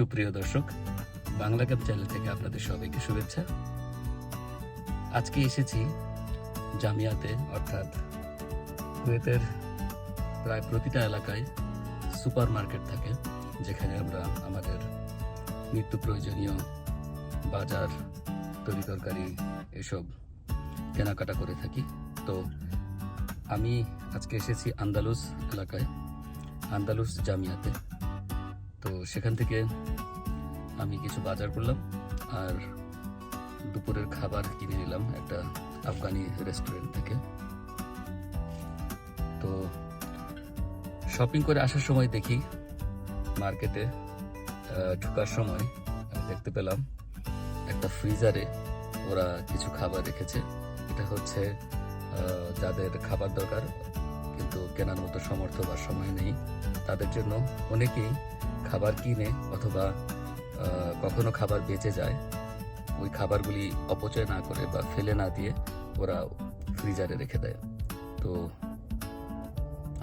সুপ্রিয় দর্শক, Bangla cab channel থেকে আপনাদের সবাইকে শুভেচ্ছা। আজকে এসেছি জামিয়াতে, অর্থাৎ কুয়েতের প্রায় প্রতিটা এলাকায় সুপার মার্কেট থাকে, যেখানে আমরা আমাদের নিত্য প্রয়োজনীয় বাজার, তরি তরকারি এসব কেনাকাটা করে থাকি। তো আমি আজকে এসেছি আন্দালুস এলাকায়, আন্দালুস জামিয়াতে। তো সেখান থেকে আমি কিছু বাজার করলাম আর দুপুরের খাবার কিনে নিলাম একটা আফগানি রেস্টুরেন্ট থেকে। তো শপিং করে আসার সময় দেখি মার্কেটে ঢুকার সময় দেখতে পেলাম একটা ফ্রিজারে ওরা কিছু খাবার রেখেছে। এটা হচ্ছে যাদের খাবার দরকার কিন্তু কেনার মতো সমর্থ বা সময় নেই। তাদের জন্য অনেকেই খাবার কিনে অথবা কখনো খাবার বেঁচে যায়। ওই খাবারগুলি অপচয় না করে বা ফেলে না দিয়ে ওরা ফ্রিজারে রেখে দেয়। তো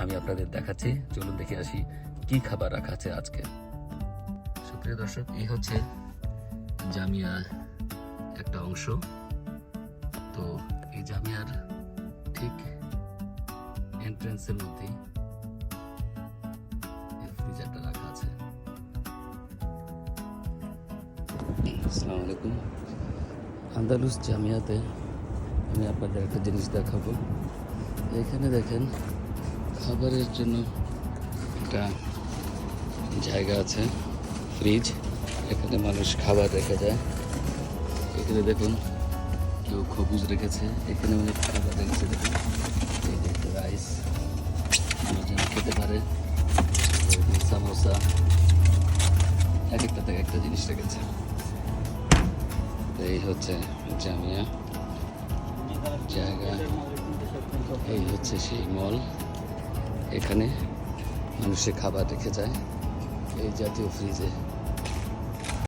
আমি আপনাদের দেখাচ্ছি। চলুন দেখে আসি কি খাবার রাখা আছে আজকে। সুপ্রিয় দর্শক, এই হচ্ছে জামিয়ার একটা অংশ। তো এই জামিয়ার এন্ট্রেন্সের মধ্যেই ফ্রিজারটা রাখা আছে। আসসালামু আলাইকুম। আন্দালুস জামিয়াতে আমি আপনাদের একটা জিনিস দেখাবো। এখানে দেখেন খাবারের জন্য একটা জায়গা আছে ফ্রিজ এখানে মানুষ খাবার রেখে যায়। এখানে দেখুন কেউ খবুজ রেখেছে। এখানে অনেক খাবার রেখেছে। দেখুন রাইস যেন খেতে পারে। সামোসা। এক একটা থেকে একটা জিনিস রেখেছে। এই হচ্ছে জামিয়া। জায়গা। এই হচ্ছে সেই মল। এখানে মানুষের খাবার রেখে যায়। এই জাতীয় ফ্রিজে